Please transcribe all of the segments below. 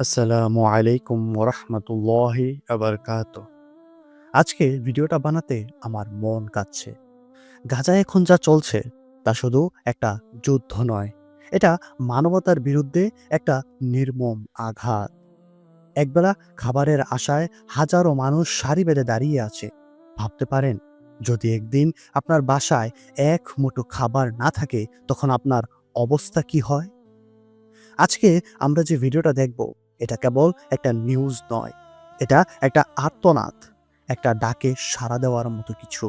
আসসালামু আলাইকুম ওরহমতুল্লাহি আবরকাত। আজকে ভিডিওটা বানাতে আমার মন কাচ্ছে গাজায় এখন যা চলছে, তা শুধু একটা যুদ্ধ নয়, এটা মানবতার বিরুদ্ধে একটা নির্মম আঘাত। একবেলা খাবারের আশায় হাজারো মানুষ সারি বেঁধে দাঁড়িয়ে আছে। ভাবতে পারেন, যদি একদিন আপনার বাসায় এক মুঠো খাবার না থাকে, তখন আপনার অবস্থা কি হয়? আজকে আমরা যে ভিডিওটা দেখব এটা কেবল একটা নিউজ নয়, এটা একটা আর্তনাদ, একটা ডাকে সাড়া দেওয়ার মতো কিছু।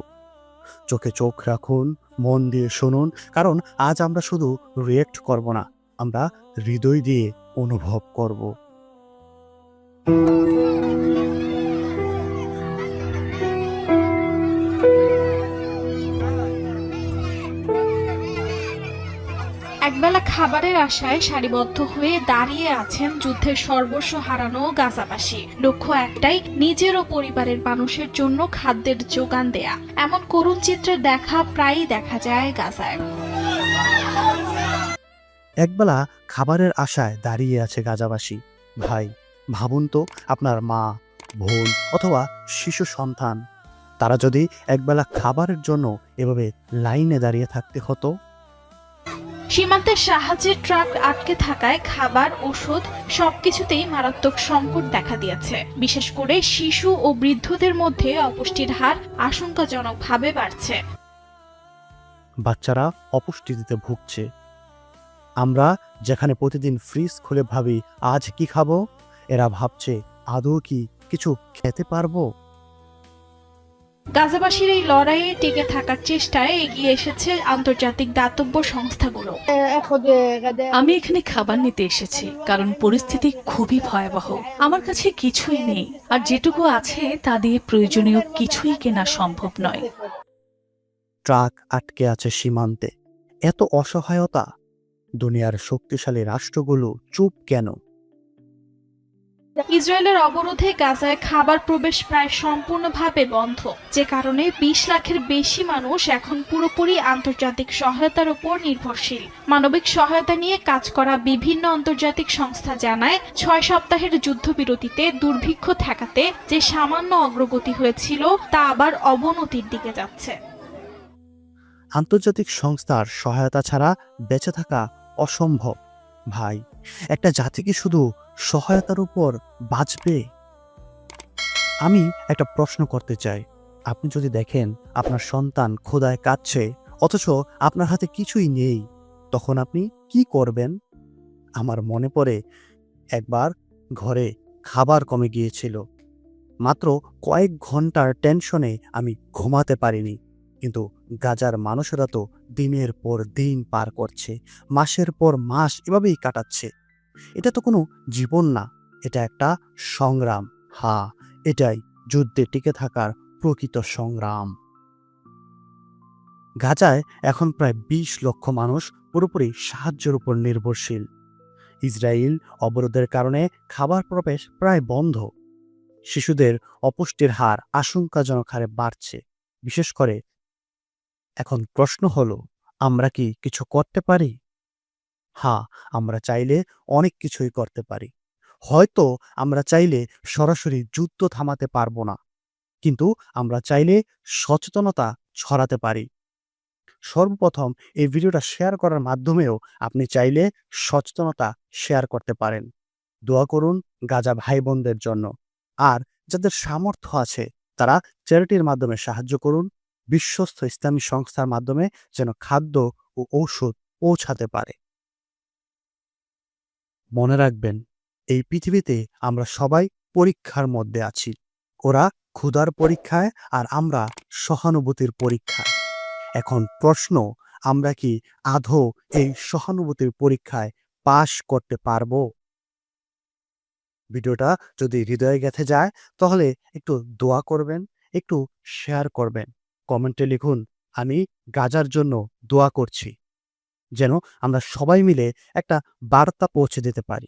চোখে চোখ রাখুন, মন দিয়ে শুনুন, কারণ আজ আমরা শুধু রিয়েক্ট করব না, আমরা হৃদয় দিয়ে অনুভব করব। একবেলা খাবারের আশায় সারিবদ্ধ হয়ে দাঁড়িয়ে আছেন যুদ্ধের সর্বস্ব হারানো গাজাবাসী। লক্ষ্য একটাই, নিজের ও পরিবারের মানুষের জন্য খাদ্যের যোগান দেয়া। এমন করুণ চিত্রের দেখা প্রায়ই দেখা যায় গাজায়। একবেলা খাবারের আশায় দাঁড়িয়ে আছে গাজাবাসী। ভাই, ভাবুন তো, আপনার মা, বোন অথবা শিশু সন্তান, তারা যদি একবেলা খাবারের জন্য এভাবে লাইনে দাঁড়িয়ে থাকতে হতো? সীমান্তের সাহায্যের ট্রাক আটকে থাকায় খাবার, ওষুধ সবকিছুতেই মারাত্মক সংকট দেখা দিয়েছে। বিশেষ করে শিশু ও বৃদ্ধদের মধ্যে অপুষ্টির হার আশঙ্কাজনকভাবে বাড়ছে। বাচ্চারা অপুষ্টিতে ভুগছে। আমরা যেখানে প্রতিদিন ফ্রিজ খুলে ভাবি, আজ কি খাব? এরা ভাবছে, আদৌ কি কিছু খেতে পারব? গাজাবাসীর এই লড়াইয়ে টিকে থাকার চেষ্টায় এগিয়ে এসেছে আন্তর্জাতিক দাতব্য সংস্থাগুলো। আমি এখানে খাবার নিতে এসেছি কারণ পরিস্থিতি খুবই ভয়াবহ। আমার কাছে কিছুই নেই আর যেটুকু আছে তা দিয়ে প্রয়োজনীয় কিছুই কেনা সম্ভব নয়। ট্রাক আটকে আছে সীমান্তে। এত অসহায়তা? দুনিয়ার শক্তিশালী রাষ্ট্রগুলো চুপ কেন? ইসরায়েলের অবরোধে গাজায় খাবার প্রবেশ প্রায় সম্পূর্ণভাবে বন্ধ। যে কারণে বিশ লাখের বেশি মানুষ এখন পুরোপুরি আন্তর্জাতিক সহায়তার উপর নির্ভরশীল। মানবিক সহায়তা নিয়ে কাজ করা বিভিন্ন আন্তর্জাতিক সংস্থা জানায়, ছয় সপ্তাহের যুদ্ধবিরতিতে দুর্ভিক্ষ ঠেকাতে যে সামান্য অগ্রগতি হয়েছিল, তা আবার অবনতির দিকে যাচ্ছে। আন্তর্জাতিক সংস্থার সহায়তা ছাড়া বেঁচে থাকা অসম্ভব। ভাই, একটা জাতি কি শুধু সহায়তার উপর বাঁচবে? আমি একটা প্রশ্ন করতে চাই। আপনি যদি দেখেন আপনার সন্তান খোদায় কাঁদছে, অথচ আপনার হাতে কিছুই নেই, তখন আপনি কি করবেন? আমার মনে পড়ে, একবার ঘরে খাবার কমে গিয়েছিল। মাত্র কয়েক ঘণ্টার টেনশনে আমি ঘুমাতে পারিনি, কিন্তু গাজার মানুষেরা তো দিনের পর দিন পার করছে, মাসের পর মাস এভাবেই কাটাচ্ছে। এটা তো কোনো জীবন না, এটা একটা সংগ্রাম। হা এটাই যুদ্ধে টিকে থাকার প্রকৃত সংগ্রাম। গাজায় এখন প্রায় বিশ লক্ষ মানুষ পুরোপুরি সাহায্যের উপর নির্ভরশীল। ইসরায়েল অবরোধের কারণে খাবার প্রবেশ প্রায় বন্ধ। শিশুদের অপুষ্টির হার আশঙ্কাজনক হারে বাড়ছে। বিশেষ করে এখন প্রশ্ন হলো, আমরা কি কিছু করতে পারি? হ্যাঁ আমরা চাইলে অনেক কিছুই করতে পারি। হয়তো আমরা চাইলে সরাসরি যুদ্ধ থামাতে পারব না, কিন্তু আমরা চাইলে সচেতনতা ছড়াতে পারি। সর্বপ্রথম এই ভিডিওটা শেয়ার করার মাধ্যমেও আপনি চাইলে সচেতনতা শেয়ার করতে পারেন। দোয়া করুন গাজা ভাই বোনদের জন্য। আর যাদের সামর্থ্য আছে, তারা চ্যারিটির মাধ্যমে সাহায্য করুন, বিশ্বস্ত ইসলামী সংস্থার মাধ্যমে যেন খাদ্য ও ঔষধ পৌঁছাতে পারে। মনে রাখবেন, এই পৃথিবীতে আমরা সবাই পরীক্ষার মধ্যে আছি। ওরা ক্ষুধার পরীক্ষায় আর আমরা সহানুভূতির পরীক্ষায়। এখন প্রশ্ন, আমরা কি আধো এই সহানুভূতির পরীক্ষায় পাশ করতে পারব? ভিডিওটা যদি হৃদয়ে গেথে যায়, তাহলে একটু দোয়া করবেন, একটু শেয়ার করবেন। কমেন্টে লিখুন, আমি গাজার জন্য দোয়া করছি। যেন আমরা সবাই মিলে একটা বার্তা পৌঁছে দিতে পারি।